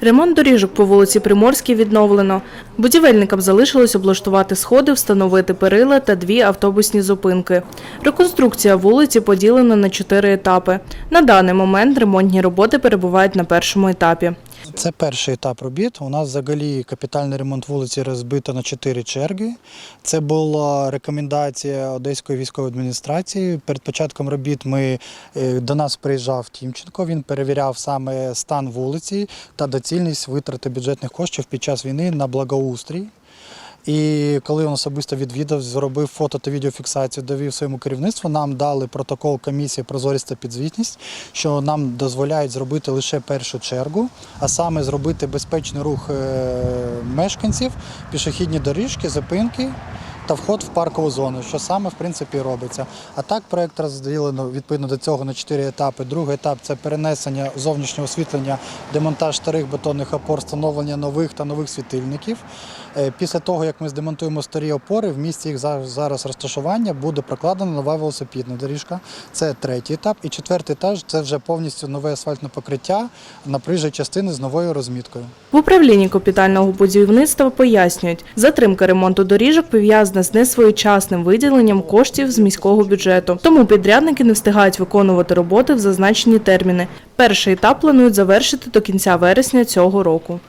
Ремонт доріжок по вулиці Приморській відновлено. Будівельникам залишилось облаштувати сходи, встановити перила та дві автобусні зупинки. Реконструкція вулиці поділена на чотири етапи. На даний момент ремонтні роботи перебувають на першому етапі. Це перший етап робіт. У нас взагалі капітальний ремонт вулиці розбито на чотири черги. Це була рекомендація Одеської військової адміністрації. Перед початком робіт ми, е, до нас приїжджав Тімченко. Він перевіряв саме стан вулиці та доцільність витрати бюджетних коштів під час війни на благоустрій. І коли він особисто відвідав, зробив фото та відеофіксацію, довів своєму керівництву, нам дали протокол комісії прозорість та підзвітність, що нам дозволяють зробити лише першу чергу, а саме зробити безпечний рух е, мешканців, пішохідні доріжки, зупинки. Та вход в паркову зону, що саме в принципі робиться. А так проект розділено відповідно до цього на чотири етапи. Другий етап це перенесення зовнішнього освітлення, демонтаж старих бетонних опор, встановлення нових та нових світильників. Е, Після того, як ми здемонтуємо старі опори, в місці їх за- зараз розташування буде прокладена нова велосипедна доріжка. Це третій етап. І четвертий етаж це вже повністю нове асфальтне покриття на приїжджій частини з новою розміткою. В управлінні капітального будівництва пояснюють, затримка ремонту доріжок пов'язана з несвоєчасним виділенням коштів з міського бюджету. Тому підрядники не встигають виконувати роботи в зазначені терміни. Перший етап планують завершити до кінця вересня цього року.